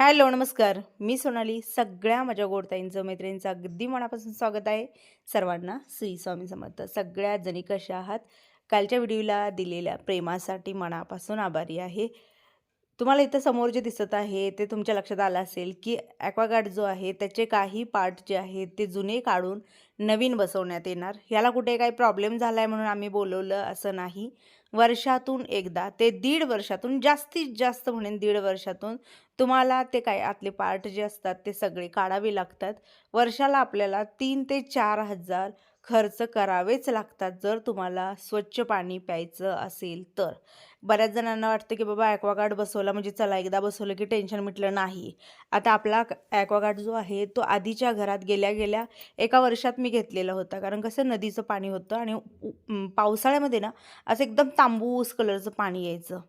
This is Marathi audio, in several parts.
हॅलो नमस्कार. मी सोनाली सगळ्या माझ्या गोडताईंचं मैत्रिणींचं अगदी मनापासून स्वागत आहे सर्वांना श्री स्वामी समर्थ. सगळ्या जणी कशा आहात? कालच्या व्हिडिओला दिलेल्या प्रेमासाठी मनापासून आभारी आहे. तुम्हाला इथं समोर जे दिसत आहे ते तुमच्या लक्षात आलं असेल की ॲक्वागार्ड जो आहे त्याचे काही पार्ट जे आहेत ते जुने काढून नवीन बसवण्यात येणार. ह्याला कुठे काही प्रॉब्लेम झाला आहे म्हणून आम्ही बोलवलं असं नाही. वर्षातून एकदा ते दीड वर्षातून जास्तीत जास्त म्हणेन दीड वर्षातून तुम्हाला ते काय आतले पार्ट जे असतात ते सगळे काढावे लागतात. वर्षाला आपल्याला तीन ते चार हजार खर्च करावेच लागतात जर तुम्हाला स्वच्छ पाणी प्यायचं असेल तर. बऱ्याच जणांना वाटतं की बाबा ॲक्वागार्ड बसवला म्हणजे चला एकदा बसवलं की टेन्शन मिटलं नाही. आता आपला ॲक्वागार्ड जो आहे तो आधीच्या घरात गेल्या गेल्या एका वर्षात मी घेतलेला होता. कारण कसं नदीचं पाणी होतं आणि उ- पावसाळ्यामध्ये ना असं एकदम तांबूस कलरचं पाणी यायचं.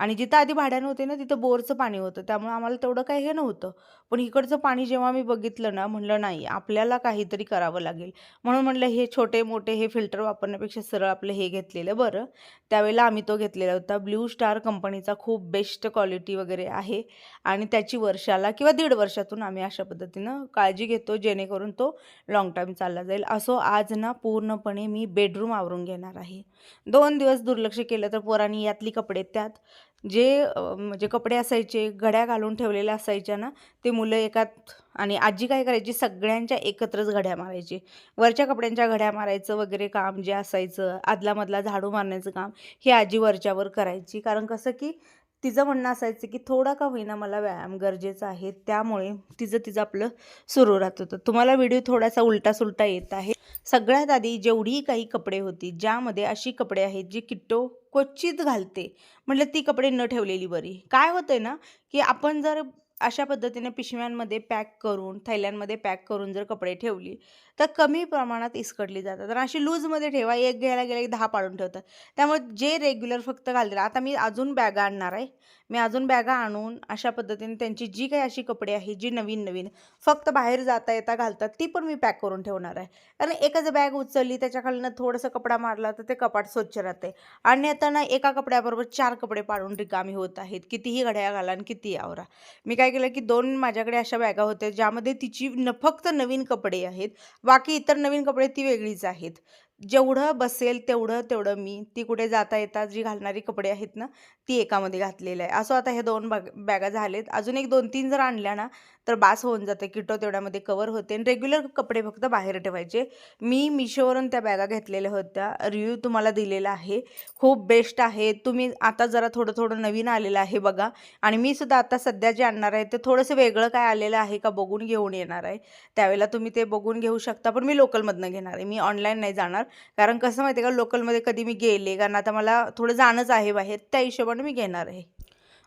आणि जिथं आधी भाड्यानं होते ना तिथं बोरचं पाणी होतं. त्यामुळे आम्हाला तेवढं काही हे नव्हतं. पण इकडचं पाणी जेव्हा मी बघितलं ना म्हणलं नाही आपल्याला काहीतरी करावं लागेल. म्हणून म्हणलं हे छोटे मोठे हे फिल्टर वापरण्यापेक्षा सरळ आपलं हे घेतलेलं बरं. त्यावेळेला आम्ही तो घेतलेला होता. ब्ल्यू स्टार कंपनीचा खूप बेस्ट क्वालिटी वगैरे आहे. आणि त्याची वर्षाला किंवा दीड वर्षातून आम्ही अशा पद्धतीनं काळजी घेतो जेणेकरून तो लॉंग टाईम चालला जाईल. असो आज ना पूर्णपणे मी बेडरूम आवरून घेणार आहे. दोन दिवस दुर्लक्ष केलं तर पोरांनी यातली कपडे त्यात. जे म्हणजे कपडे असायचे घड्या घालून ठेवलेल्या असायच्या ना ते मुलं एकात आणि आजी काय करायची सगळ्यांच्या एकत्रच घड्या मारायची. वरच्या कपड्यांच्या घड्या मारायचं वगैरे काम जे असायचं आदलामधला झाडू मारण्याचं काम हे आजी वरच्यावर करायची. कारण कसं की तिचं म्हणणं असायचं की थोडा का होईना मला व्यायाम गरजेचा आहे त्यामुळे तिचं तिचं आपलं सुरू राहत होतं. तुम्हाला व्हिडिओ थोडासा उलटा सुलटा येत आहे. सगळ्यात आधी जेवढी काही कपडे होती ज्यामध्ये अशी कपडे आहेत जी किट्टो क्वचित घालते म्हटलं ती कपडे न ठेवलेली बरी. काय होतंय ना की आपण जर अशा पद्धतीने पिशव्यांमध्ये पॅक करून थैल्यांमध्ये पॅक करून जर कपडे ठेवली तर कमी प्रमाणात इसकडली जातात. तर अशी लूजमध्ये ठेवा एक घ्यायला गेला की दहा पाडून ठेवतात. त्यामुळे जे रेग्युलर फक्त घालतील आता मी अजून बॅगा आणणार आहे. मी अजून बॅगा आणून अशा पद्धतीने त्यांची जी काही अशी कपडे आहे जी नवीन नवीन फक्त बाहेर जाता येता घालतात ती पण मी पॅक करून ठेवणार आहे. कारण एकच बॅग उचलली त्याच्याखालनं थोडंसं कपडा मारला तर ते कपाट स्वच्छ राहते. आणि आता ना एका कपड्याबरोबर चार कपडे पाडून रिकामी होत आहेत. कितीही घड्या घाला आणि कितीही आवरा. मी काय केलं की दोन माझ्याकडे अशा बॅगा होत्या ज्यामध्ये तिची न फक्त नवीन कपडे आहेत. बाकी इतर नवीन कपडे ती वेगळीच आहेत. जेवढं बसेल तेवढं तेवढं मी ती कुठे जाता येता जी घालणारी कपडे आहेत ना ती एकामध्ये घातलेलं आहे. असं आता हे दोन बॅग बॅगा झालेत. अजून एक दोन तीन जर आणल्या ना तर बास होऊन जाते. किटो तेवढ्यामध्ये कवर होते. आणि रेग्युलर कपडे फक्त बाहेर ठेवायचे. मी मिशोवरून त्या बॅगा घेतलेल्या होत्या. रिव्ह्यू तुम्हाला दिलेला आहे. खूप बेस्ट आहे. तुम्ही आता जरा थोडं थोडं नवीन आलेलं आहे बघा. आणि मी सुद्धा आता सध्या जे आणणार आहे ते थोडंसं वेगळं काय आलेलं आहे का बघून घेऊन येणार आहे. त्यावेळेला तुम्ही ते बघून घेऊ शकता. पण मी लोकलमधनं घेणार आहे. मी ऑनलाईन नाही जाणार. कारण कसं माहिती आहे का लोकलमध्ये कधी मी गेले कारण आता मला थोडं जाणंच आहे बाहेर त्या हिशोबाने मी घेणार आहे.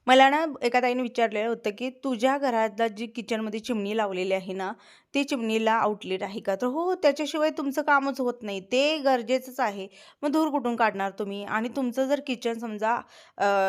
मला ना एका ताईने विचारलेलं होतं की तुझ्या घरातला जी किचनमध्ये चिमणी लावलेली आहे ना ते चिमणीला आउटलेट आहे का? तर हो, हो त्याच्याशिवाय तुमचं कामच होत नाही. ते गरजेचंच आहे. मग धूर कुठून काढणार तुम्ही? आणि तुमचं जर किचन समजा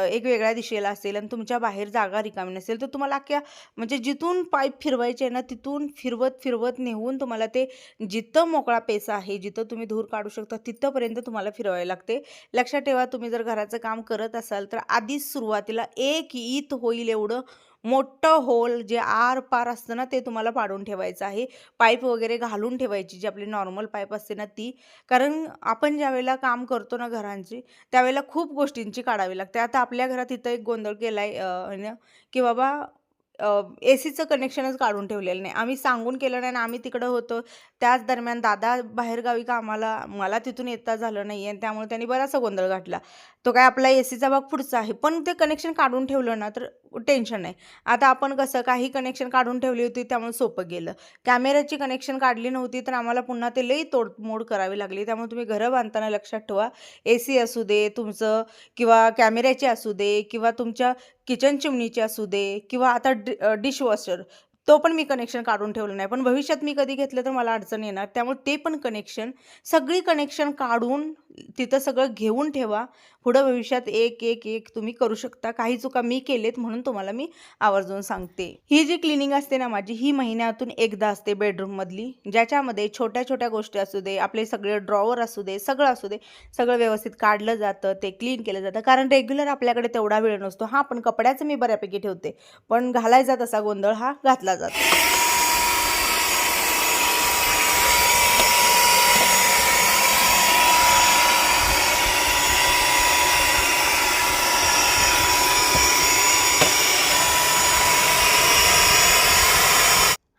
एक वेगळ्या दिशेला असेल आणि तुमच्या बाहेर जागा रिकामी नसेल तर तुम्हाला अख्ख्या म्हणजे जिथून पाईप फिरवायचे आहे ना तिथून फिरवत फिरवत नेऊन तुम्हाला ते जिथं मोकळा पेसा आहे जिथं तुम्ही धूर काढू शकता तिथंपर्यंत तुम्हाला फिरवावे लागते. लक्षात ठेवा तुम्ही जर घराचं काम करत असाल तर आधीच सुरुवातीला एक ईत होईल एवढं. मोठं होल जे आर पार असतं ना ते तुम्हाला पाडून ठेवायचं आहे. पाईप वगैरे घालून ठेवायची जी आपली नॉर्मल पाईप असते ना ती. कारण आपण ज्यावेळेला काम करतो ना घरांची त्यावेळेला खूप गोष्टींची काढावी लागते. आता आपल्या घरात इथं एक गोंधळ केला आहे की बाबा ए सीचं कनेक्शनच काढून ठेवलेलं नाही. आम्ही सांगून केलं नाही आम्ही तिकडं होतो. त्याच दरम्यान दादा बाहेरगावी कामाला मला तिथून येता झालं नाही आहे त्यामुळे त्यांनी बराचसा गोंधळ घातला. तो काय आपला ए सीचा भाग पुढचा आहे. पण ते कनेक्शन काढून ठेवलं ना तर टेन्शन नाही. आता आपण कसं काही कनेक्शन काढून ठेवली होती त्यामुळे सोपं गेलं. कॅमेऱ्याची कनेक्शन काढली नव्हती तर आम्हाला पुन्हा ते लई तोडमोड करावी लागली. त्यामुळे तुम्ही घरं बांधताना लक्षात ठेवा. ए सी असू दे तुमचं किंवा कॅमेऱ्याचे असू दे किंवा तुमच्या किचन चिमणीचे असू दे किंवा आता डि डिशवॉशर तो पण मी कनेक्शन काढून ठेवलं नाही. पण भविष्यात मी कधी घेतलं तर मला अडचण येणार. त्यामुळे ते पण कनेक्शन सगळी कनेक्शन काढून तिथं सगळं घेऊन ठेवा. पुढं भविष्यात एक एक एक तुम्ही करू शकता. काही चुका मी केलेत म्हणून तुम्हाला मी आवर्जून सांगते. ही जी क्लिनिंग असते ना माझी ही महिन्यातून एकदा असते बेडरूममधली ज्याच्यामध्ये छोट्या छोट्या गोष्टी असू दे आपले सगळे ड्रॉवर असू दे सगळं असू दे सगळं व्यवस्थित काढलं जातं ते क्लीन केलं जातं. कारण रेग्युलर आपल्याकडे तेवढा वेळ नसतो. हा पण कपड्याचं मी बऱ्यापैकी ठेवते. पण घालायचा तसा गोंधळ हा घातला जातो.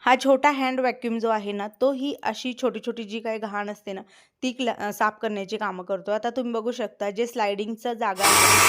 हा छोटा हँड व्हॅक्युम जो आहे ना तो ही अशी छोटी छोटी जी काही घाण असते ना ती साफ करण्याची कामं करतो. आता तुम्ही बघू शकता जे स्लायडिंगचं जागा आहे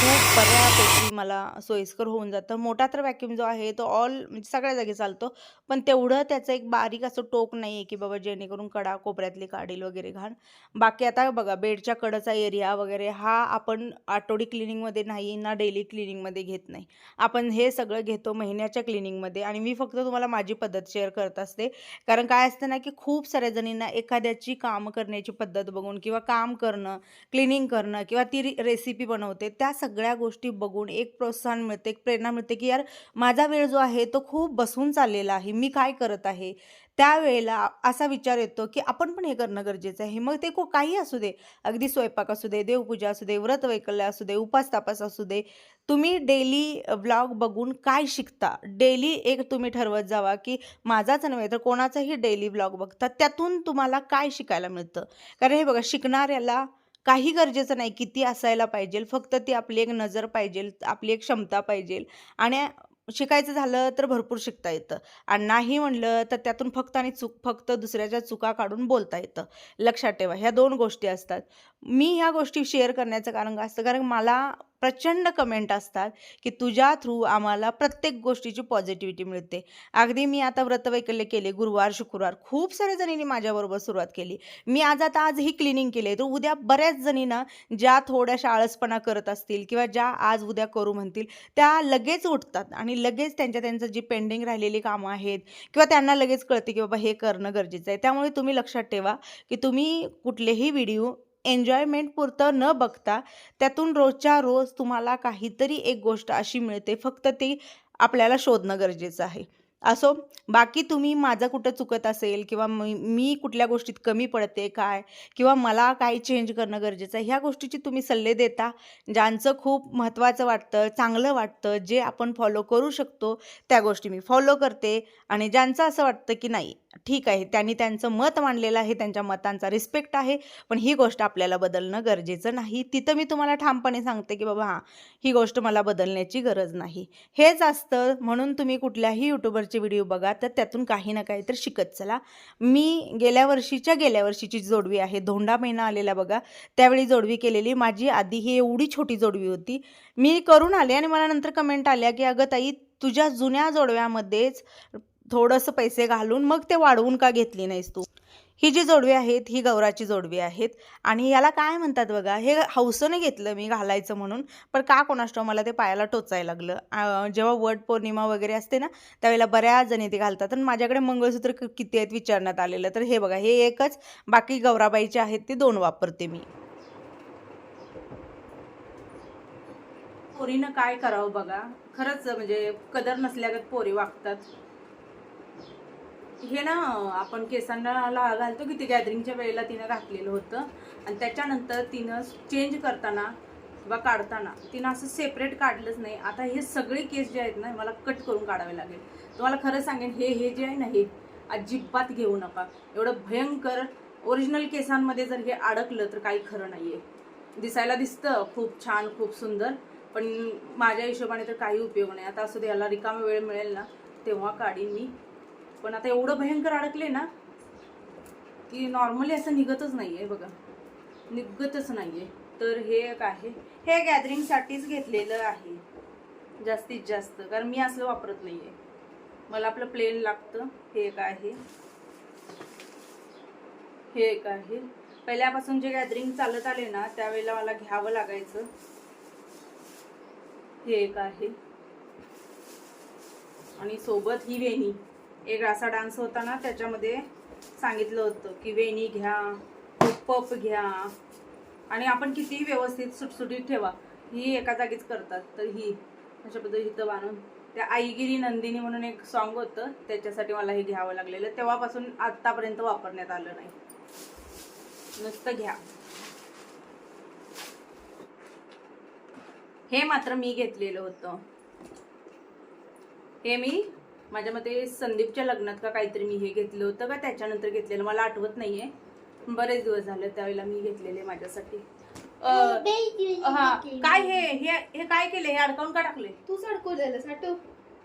खूप बऱ्यापैकी मला सोयीस्कर होऊन जातं. मोठा तर व्हॅक्यूम जो आहे तो ऑल म्हणजे सगळ्या जागी चालतो. पण तेवढं त्याचं एक बारीक असं टोक नाही आहे की बाबा जेणेकरून कडा कोपऱ्यातली काढील वगैरे घाण बाकी आता बघा बेडच्या कडचा एरिया वगैरे हा आपण आठवडी क्लिनिंगमध्ये नाही ना डेली क्लिनिंगमध्ये घेत नाही. आपण हे सगळं घेतो महिन्याच्या क्लिनिंगमध्ये आणि मी फक्त तुम्हाला माझी पद्धत शेअर करत असते. कारण काय असतं ना की खूप साऱ्या जणींना एखाद्याची कामं करण्याची पद्धत बघून किंवा काम करणं क्लिनिंग करणं किंवा ती रेसिपी बनवते त्या सगळ्या सगळ्या गोष्टी बघून एक प्रोत्साहन मिळते एक प्रेरणा मिळते की यार माझा वेळ जो आहे तो खूप बसून चाललेला आहे मी काय करत आहे? त्यावेळेला असा विचार येतो की आपण पण हे करणं गरजेचं आहे. मग ते को काही असू दे. अगदी स्वयंपाक असू दे देवपूजा असू दे व्रत वैकल्य असू दे उपास तापास असू दे. तुम्ही डेली ब्लॉग बघून काय शिकता? डेली एक तुम्ही ठरवत जावा की माझाच नव्हे तर कोणाचाही डेली ब्लॉग बघता त्यातून तुम्हाला काय शिकायला मिळतं? कारण हे बघा शिकणाऱ्याला काही गरजेचं नाही किती असायला पाहिजे फक्त ती आपली एक नजर पाहिजे आपली एक क्षमता पाहिजे आणि शिकायचं झालं तर भरपूर शिकता येतं आणि नाही म्हणलं तर त्यातून फक्त आणि चूक फक्त दुसऱ्याच्या चुका काढून बोलता येतं. लक्षात ठेवा ह्या दोन गोष्टी असतात. मी ह्या गोष्टी शेअर करण्याचं कारण असतं? कारण मला प्रचंड कमेंट असतात की तुझ्या थ्रू आम्हाला प्रत्येक गोष्टीची पॉझिटिव्हिटी मिळते. अगदी मी आता व्रतवैकल्य केले गुरुवार शुक्रवार. खूप साऱ्या जणींनी माझ्याबरोबर सुरुवात केली. मी आज आता आजही क्लिनिंग केले तर उद्या बऱ्याच जणींना ज्या थोड्याशा आळसपणा करत असतील किंवा ज्या आज उद्या करू म्हणतील त्या लगेच उठतात आणि लगेच त्यांच्या त्यांचं जी पेंडिंग राहिलेली कामं आहेत किंवा त्यांना लगेच कळते की बाबा हे करणं गरजेचं आहे. त्यामुळे तुम्ही लक्षात ठेवा की तुम्ही कुठलेही व्हिडिओ एन्जॉयमेंट पुरतं न बघता त्यातून रोजच्या रोज तुम्हाला काहीतरी एक गोष्ट अशी मिळते. फक्त ती आपल्याला शोधणं गरजेचं आहे. असो बाकी तुम्ही माझं कुठं चुकत असेल किंवा मी मी कुठल्या गोष्टीत कमी पडते काय किंवा मला काय चेंज करणं गरजेचं आहे ह्या गोष्टीची तुम्ही सल्ले देता ज्यांचं खूप महत्त्वाचं वाटतं चांगलं वाटतं जे आपण फॉलो करू शकतो त्या गोष्टी मी फॉलो करते आणि ज्यांचं असं वाटतं की नाही ठीक आहे त्यांनी त्यांचं मत मांडलेलं आहे त्यांच्या मतांचा रिस्पेक्ट आहे पण ही गोष्ट आपल्याला बदलणं गरजेचं नाही. तिथं मी तुम्हाला ठामपणे सांगते की बाबा हां ही गोष्ट मला बदलण्याची गरज नाही. हेच असतं म्हणून तुम्ही कुठल्याही यूट्यूबरचे व्हिडिओ बघा तर त्यातून काही ना काही तर शिकत चला. मी गेल्या वर्षीच्या गेल्या वर्षीची जोडवी आहे धोंडा महिना आलेला बघा. त्यावेळी जोडवी केलेली माझी आधी ही एवढी छोटी जोडवी होती. मी करून आले आणि मला नंतर कमेंट आल्या की अगं ताई तुझ्या जुन्या जोडव्यामध्येच थोडंसं पैसे घालून मग ते वाढवून का घेतली नाहीस तू? ही जी जोडवी आहेत ही गौराची जोडवी आहेत आणि याला काय म्हणतात बघा हे हौसनं घेतलं मी घालायचं म्हणून पण का कोणाष्टो मला ते पायाला टोचायला लागलं? जेव्हा वट पौर्णिमा वगैरे असते ना त्यावेळेला बऱ्याच जणी ते घालतात आणि माझ्याकडे मंगळसूत्र किती आहेत विचारण्यात आलेलं. तर हे बघा हे एकच बाकी गौराबाईचे आहेत ते दोन वापरते मी. पोरीनं काय करावं बघा? खरंच म्हणजे कदर नसल्यागत पोरी वागतात. हे ना आपण केसांना घालतो की ते गॅदरिंगच्या वेळेला तिनं घातलेलं होतं. आणि त्याच्यानंतर तिनं चेंज करताना किंवा काढताना तिनं असं सेपरेट काढलंच नाही. आता हे सगळे केस जे आहेत ना मला कट करून काढावे लागेल. तुम्हाला खरं सांगेन हे हे जे आहे ना हे अजिबात घेऊ नका. एवढं भयंकर ओरिजिनल केसांमध्ये जर हे अडकलं तर काही खरं नाही आहे दिसायला दिसतं खूप छान खूप सुंदर पण माझ्या हिशोबाने तर काही उपयोग नाही. आता असू द्यायला याला रिकामा वेळ मिळेल ना तेव्हा काढीन मी. पण आता एवढं भयंकर अडकले ना की नॉर्मली असं निघतच नाही आहे बघा. निघतच नाही आहे तर हे एक आहे. हे गॅदरिंगसाठीच घेतलेलं आहे. जास्तीत जास्त. कारण मी असलं वापरत नाही आहे मला आपलं प्लेन लागतं. हे एक आहे. हे एक आहे. पहिल्यापासून जे गॅदरिंग चालत आले ना त्यावेळेला मला घ्यावं लागायचं. हे एक आहे. आणि सोबत ही वेणी. एक असा डान्स होता ना त्याच्यामध्ये सांगितलं होतं की वेणी घ्या पप घ्या. आणि आपण कितीही व्यवस्थित सुटसुटीत ठेवा ही एका जागीच करतात तर ही. अशा पद्धती हिथं बांधून त्या आईगिरी नंदिनी म्हणून एक सॉन्ग होतं त्याच्यासाठी मला हे घ्यावं लागलेलं. तेव्हापासून आत्तापर्यंत वापरण्यात आलं नाही. नुसतं घ्या. हे मात्र मी घेतलेलं होतं. हे मी माझ्या मते संदीपच्या लग्नात का काहीतरी मी हे घेतलं होतं का त्याच्यानंतर घेतलेलं मला आठवत नाहीये. बरेच दिवस झाले त्यावेळेला मी घेतलेले माझ्यासाठी. हा काय हे हे हे काय केले? हे अडकावून का टाकले? तूच अडकवलेलंस आठव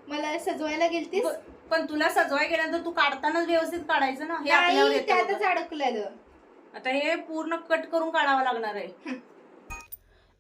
मला सजवायला गेलतीस? प- पण तुला सजवाय गेल्यानंतर तू काढतानाच व्यवस्थित काढायचं ना? हे आपल्यावर नाही येतं त्यातच बघा. अडकलेलं. आता हे पूर्ण कट करून काढावं लागणार आहे.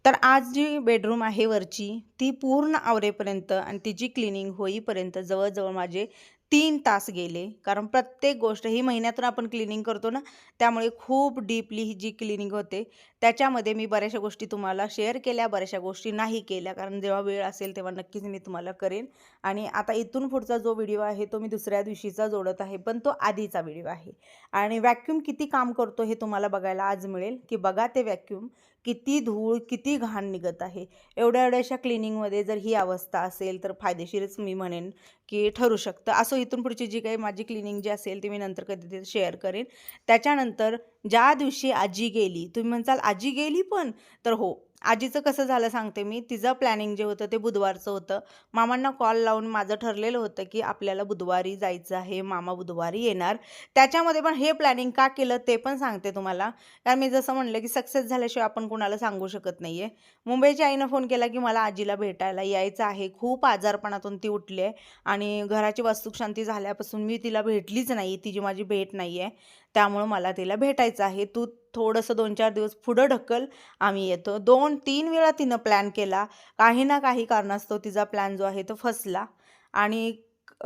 तर आज जी बेडरूम आहे वरची ती पूर्ण आवरेपर्यंत आणि तिची क्लिनिंग होईपर्यंत जवळजवळ माझे तीन तास गेले. कारण प्रत्येक गोष्ट ही महिन्यातून आपण क्लिनिंग करतो ना त्यामुळे खूप डीपली ही जी क्लिनिंग होते त्याच्यामध्ये मी बऱ्याचशा गोष्टी तुम्हाला शेअर केल्या बऱ्याचशा गोष्टी नाही केल्या. कारण जेव्हा वेळ असेल तेव्हा नक्कीच मी तुम्हाला करेन. आणि आता इथून पुढचा जो व्हिडिओ आहे तो मी दुसऱ्या दिवशीचा जोडत आहे. पण तो आधीचा व्हिडिओ आहे. आणि व्हॅक्यूम किती काम करतो हे तुम्हाला बघायला आज मिळेल. की बघा ते व्हॅक्यूम किती धूळ किती घाण निघत आहे. एवढ्या एवढ्याशा क्लिनिंगमध्ये जर ही अवस्था असेल तर फायदेशीरच मी म्हणेन की ठरू शकतं. असं इथून पुढची जी काही माझी क्लिनिंग जी असेल ती मी नंतर कधी शेअर करेन. त्याच्यानंतर ज्या दिवशी आजी गेली तुम्ही म्हणसाल आजी गेली पण तर हो आजीचं कसं झालं सांगते मी. तिचं प्लॅनिंग जे होतं ते बुधवारचं होतं. मामांना कॉल लावून माझं ठरलेलं होतं की आपल्याला बुधवारी जायचं आहे मामा बुधवारी येणार. त्याच्यामध्ये पण हे प्लॅनिंग का केलं ते पण सांगते तुम्हाला. कारण मी जसं म्हणलं की सक्सेस झाल्याशिवाय आपण कुणाला सांगू शकत नाही आहे मुंबईच्या आईनं फोन केला की मला आजीला भेटायला यायचं आहे. खूप आजारपणातून ती उठली आहे. आणि घराची वास्तुकशांती झाल्यापासून मी तिला भेटलीच नाही. तिची माझी भेट नाही आहे त्यामुळं मला तिला भेटायचं आहे. तू थोडंसं दोन चार दिवस पुढं ढकल आम्ही येतो. दोन तीन वेळा तिनं प्लॅन केला. काही ना काही कारणास्तव तिचा प्लॅन जो आहे तो फसला. आणि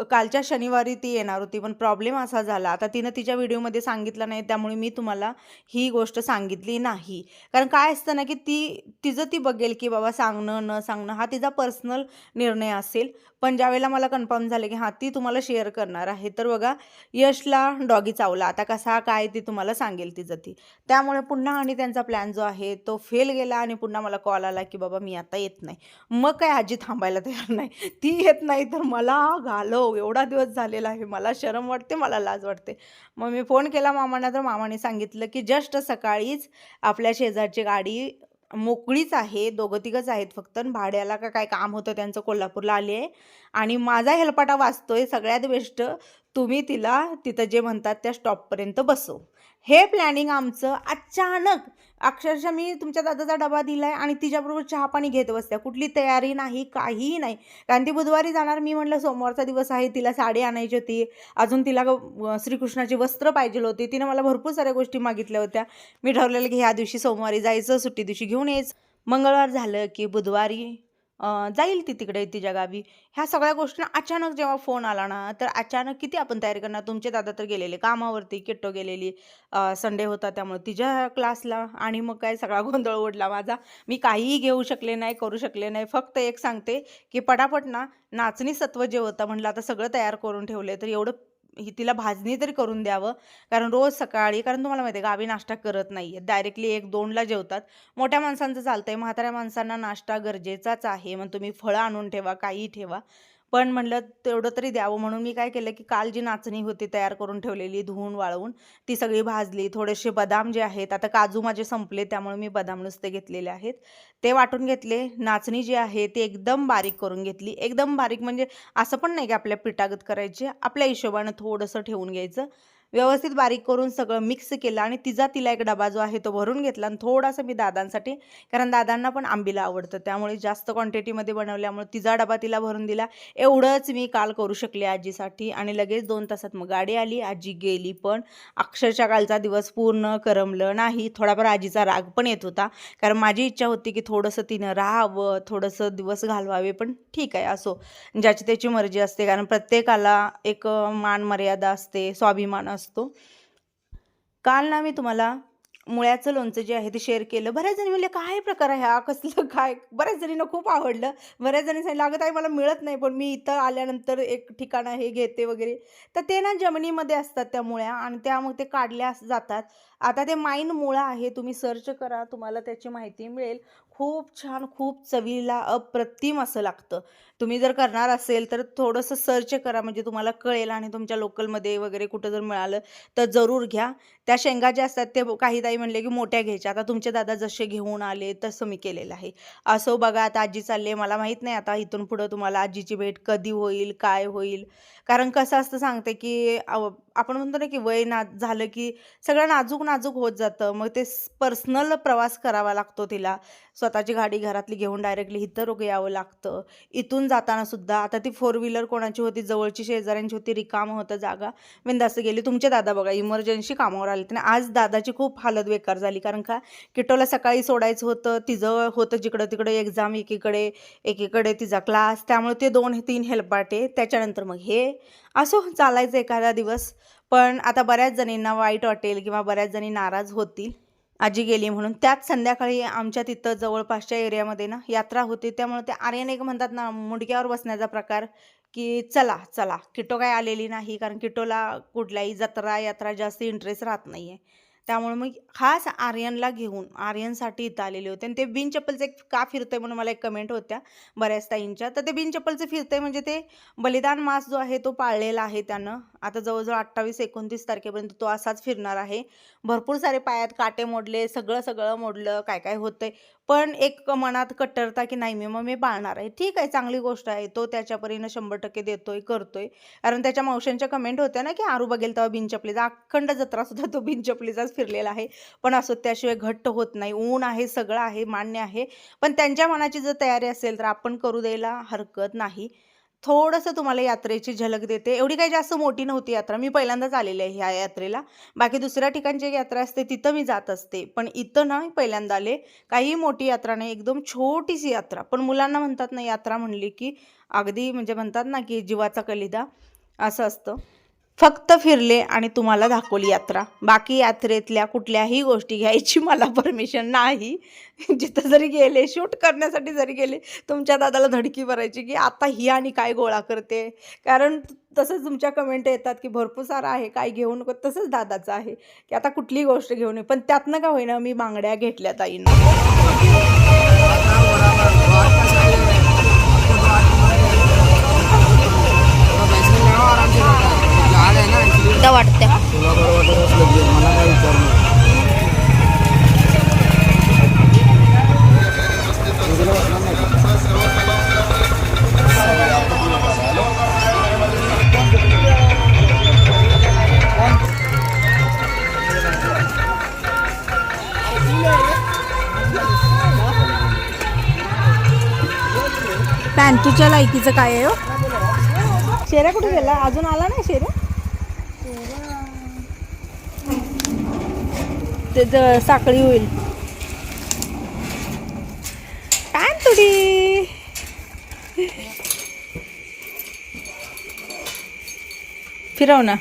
कालच्या शनिवारी ती येणार होती पण प्रॉब्लेम असा झाला. आता तिनं तिच्या व्हिडिओमध्ये सांगितलं नाही त्यामुळे मी तुम्हाला ही गोष्ट सांगितली नाही. कारण काय असतं ना की ती तिचं ती बघेल की बाबा सांगणं न सांगणं हा तिचा पर्सनल निर्णय असेल. पण ज्यावेळेला मला कन्फर्म झालं की हां ती तुम्हाला शेअर करणार आहे तर बघा यशला डॉगी चावला. आता कसा काय ती तुम्हाला सांगेल तिचं ती. त्यामुळे पुन्हा आणि त्यांचा प्लॅन जो आहे तो फेल गेला आणि पुन्हा मला कॉल आला की बाबा मी आता येत नाही. मग काय आजी थांबायला तयार नाही. ती येत नाही तर मला घालव. एवढा दिवस झालेला आहे मला शरम वाटते मला लाज वाटते. मग मी फोन केला मामांना तर मामाने सांगितलं की जस्ट सकाळीच आपल्या शेजारची गाडी मोकळीच आहे दोघं तिघंच आहेत फक्त भाड्याला का काय काम होतं त्यांचं कोल्हापूरला आले आहे. आणि माझा हेलपाटा वाचतोय सगळ्यात बेस्ट तुम्ही तिला तिथं जे म्हणतात त्या स्टॉपपर्यंत बसव. हे प्लॅनिंग आमचं अचानक अक्षरशः मी तुमच्या दादाचा डबा दिलाय आणि तिच्याबरोबर चहा पाणी घेत बसते. कुठली तयारी नाही काहीही नाही. कारण ती बुधवारी जाणार मी म्हटलं सोमवारचा दिवस आहे तिला साडी आणायची होती. अजून तिला श्रीकृष्णाची वस्त्र पाहिजे होती. तिने मला भरपूर साऱ्या गोष्टी मागितल्या होत्या. मी ठरवलेलं की ह्या दिवशी सोमवारी जायचं सुट्टी दिवशी घेऊन यायचं. मंगळवार झालं की बुधवारी जाईल ती तिकडे तिच्या गावी. ह्या सगळ्या गोष्टींना अचानक जेव्हा फोन आला ना तर अचानक किती आपण तयारी करणार? तुमचे दादा तर गेलेले कामावरती किट्टो गेलेली संडे होता त्यामुळे तिच्या क्लासला आणि मग काय सगळा गोंधळ ओढला माझा. मी काहीही घेऊ शकले नाही करू शकले नाही. फक्त एक सांगते की पटापट ना नाचणी सत्व जे होतं म्हणलं आता सगळं तयार करून ठेवले तर एवढं ही तिला भाजणी तरी करून द्यावं. कारण रोज सकाळी कारण तुम्हाला माहिती आहे गावी नाश्ता करत नाही आहे डायरेक्टली एक दोनला जेवतात. मोठ्या माणसांचं चालतंय. म्हाताऱ्या माणसांना नाश्ता गरजेचाच आहे. मग तुम्ही फळं आणून ठेवा काही ठेवा. पण म्हणलं तेवढं तरी द्यावं. म्हणून मी काय केलं की काल जी नाचणी होती तयार करून ठेवलेली धुवून वाळवून ती सगळी भाजली. थोडेसे बदाम जे आहेत आता काजू माझे संपले त्यामुळे मी बदाम नुसते घेतलेले आहेत. ते वाटून घेतले. नाचणी जी आहे ती एकदम बारीक करून घेतली. एकदम बारीक म्हणजे असं पण नाही की आपल्या पिठागत करायची. आपल्या हिशोबानं थोडंसं ठेवून घ्यायचं. व्यवस्थित बारीक करून सगळं मिक्स केलं आणि तिचा तिला एक डबा जो आहे तो भरून घेतला आणि थोडासा मी दादांसाठी कारण दादांना पण आंबीला आवडतं. त्यामुळे जास्त क्वांटिटीमध्ये बनवल्यामुळे तिचा डबा तिला भरून दिला. एवढंच मी काल करू शकले आजीसाठी आणि लगेच दोन तासात मग गाडी आली. आजी गेली पण अक्षरशः कालचा दिवस पूर्ण करमलं नाही. थोडाफार आजीचा राग पण येत होता. कारण माझी इच्छा होती की थोडंसं तिनं राहावं थोडंसं दिवस घालवावे पण ठीक आहे असो. ज्याची त्याची मर्जी असते. कारण प्रत्येकाला एक मान मर्यादा असते स्वाभिमान असतो असतो. काल ना मी तुम्हाला मुळ्याचं लोणचं जे आहे ते शेअर केलं. बऱ्याच जणी म्हणले काय प्रकार आहे हा? कसलं काय? बऱ्याच जणींना खूप आवडलं. बऱ्याच जणी सांगितलं अगं ताई मला मिळत नाही पण मी इथं आल्यानंतर एक ठिकाण हे घेते वगैरे. तर ते ना जमिनीमध्ये असतात त्या मुळ्या आणि त्या मग ते काढल्या जातात. आता ते माईन मुळा आहे तुम्ही सर्च करा तुम्हाला त्याची माहिती मिळेल. खूप छान खूप चवीला अप्रतिम असं लागतं. तुम्ही जर करणार असेल तर थोडंसं सर्च करा. म्हणजे तुम्हाला कळेल आणि तुमच्या लोकलमध्ये वगैरे कुठं जर मिळालं तर जरूर घ्या. त्या शेंगा ज्या असतात ते काही ताई म्हणले की मोठ्या घ्यायच्या. आता तुमचे दादा जसे घेऊन आले तसं मी केलेलं आहे. असं बघा आता आजी चालले मला माहीत नाही आता इथून पुढं तुम्हाला आजीची भेट कधी होईल काय होईल. कारण कसं असतं सांगते की अव- आपण म्हणतो ना की वय ना झालं की सगळं नाजूक नाजूक होत जातं. मग ते पर्सनल प्रवास करावा लागतो तिला. स्वतःची गाडी घरातली घेऊन डायरेक्टली इथं रोग यावं लागतं. इथून जाताना सुद्धा आता ती फोर व्हीलर कोणाची होती जवळची शेजाऱ्यांची होती रिकामं होतं जागा. बिंदास्त गेली तुमचे दादा बघा इमर्जन्सी कामावर आले आणि आज दादाची खूप हालत बेकार झाली कारण का? किटोला सकाळी सोडायचं होतं तिचं होतं जिकडं तिकडं एक्झाम एकीकडे एकीकडे तिचा क्लास त्यामुळे ते दोन तीन हेल्पाटे त्याच्यानंतर मग हे. असो चालायचं एखादा दिवस. पण आता बऱ्याच जणींना वाईट वाटेल किंवा बऱ्याच जणी नाराज होतील. आजी गेली म्हणून. त्याच संध्याकाळी आमच्या तिथं जवळपासच्या एरियामध्ये ना यात्रा होती. त्यामुळे ते आर्यन एक म्हणतात ना मुडक्यावर बसण्याचा प्रकार की चला चला. किटो काय आलेली नाही कारण किटोला कुठल्याही जत्रा यात्रा जास्त इंटरेस्ट राहत नाही आहे त्यामुळे मग खास आर्यनला घेऊन आर्यनसाठी इथं आलेले होते. आणि ते बिन चप्पलचं एक का फिरतंय म्हणून मला एक कमेंट होत्या बऱ्याच ताईंच्या. तर ते बिन चप्पलचं फिरतंय म्हणजे ते बलिदान मास जो आहे तो पाळलेला आहे त्यानं. आता जवळजवळ अठ्ठावीस एकोणतीस तारखेपर्यंत तो असाच फिरणार आहे. भरपूर सारे पायात काटे मोडले सगळं सगळं मोडलं काय काय होतंय. पण एक मनात कट्टरता की नाही मी मग मी पाळणार आहे. ठीक आहे चांगली गोष्ट आहे. तो त्याच्या परीनं शंभर टक्के देतोय करतोय. कारण त्याच्या मावशांच्या कमेंट होत्या ना की आरू बघेल तेव्हा बिनचपलीचा अखंड जत्रा सुद्धा तो बिनचपलीचाच फिरलेला आहे. पण असो त्याशिवाय घट्ट होत नाही. ऊन आहे सगळं आहे मान्य आहे. पण त्यांच्या मनाची जर तयारी असेल तर आपण करू द्यायला हरकत नाही. थोडंसं तुम्हाला यात्रेची झलक देते. एवढी काही जास्त मोठी नव्हती यात्रा. मी पहिल्यांदाच आलेली आहे ह्या यात्रेला. बाकी दुसऱ्या ठिकाणची यात्रा असते तिथं मी जात असते. पण इथं ना पहिल्यांदा आले. काही मोठी यात्रा नाही एकदम छोटीशी यात्रा. पण मुलांना म्हणतात ना यात्रा म्हणली की अगदी म्हणजे म्हणतात ना की जीवाचा कलिदा असं असतं. फक्त फिरले आणि तुम्हाला दाखवली यात्रा. बाकी यात्रेतल्या कुठल्याही गोष्टी घ्यायची मला परमिशन नाही. जिथं जरी गेले शूट करण्यासाठी जरी गेले तुमच्या दादाला धडकी भरायची की आता ही आणि काय गोळा करते. कारण तसंच तुमच्या कमेंट येतात की भरपूर सारं आहे काय घेऊ नको तसंच दादाचं आहे की आता कुठलीही गोष्ट घेऊ नये. पण त्यातनं का होईना मी बांगड्या घेतल्या ताईनं. वाटते तुला बरं वाटत असलं घे मला काय विचार पॅन्टूच्या लायकीचं काय आहे हो? शेऱ्या कुठे गेला? अजून आला नाही शेऱ्या ते ज- साखळी होईल. काय थोडी फिरव ना.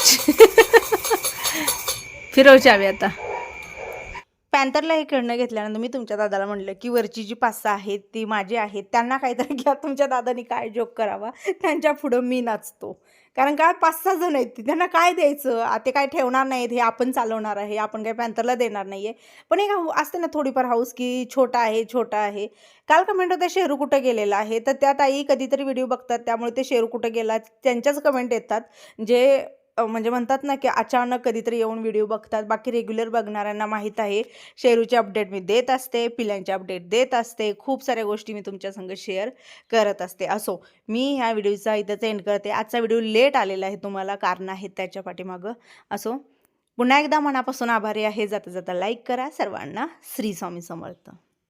फिरव चावी आता. पॅन्थरला हे खेळणं घेतल्यानंतर मी तुमच्या दादाला म्हटलं की वरची जी पाच सहा आहेत ती माझी आहेत. त्यांना काहीतरी घ्या. तुमच्या दादानी काय जोक करावा? त्यांच्या पुढं मी नाचतो. कारण काय पाच सहा जण आहेत. त्यांना काय द्यायचं? ते काय ठेवणार नाहीत. हे आपण चालवणार आहे. आपण काय पॅन्थरला देणार नाही आहे पण एक असते ना थोडीफार हाऊस की छोटा आहे छोटा आहे. काल कमेंट होत्या शेरू कुठं गेलेला आहे? तर त्या ताई कधीतरी व्हिडिओ बघतात. त्यामुळे ते शेरू कुठं गेला त्यांच्याच कमेंट येतात. जे म्हणजे म्हणतात ना की अचानक कधीतरी येऊन व्हिडिओ बघतात. बाकी रेग्युलर बघणाऱ्यांना माहीत आहे शेरूचे अपडेट मी देत असते पिल्यांचे अपडेट देत असते. खूप साऱ्या गोष्टी मी तुमच्या संग शेअर करत असते. असो मी ह्या व्हिडिओचा इथंच एंड करते. आजचा व्हिडिओ लेट आलेला आहे तुम्हाला कारण आहेत त्याच्या पाठीमागं. असो पुन्हा एकदा मनापासून आभारी आहे. जाता जाता लाईक करा. सर्वांना श्री स्वामी समर्थ.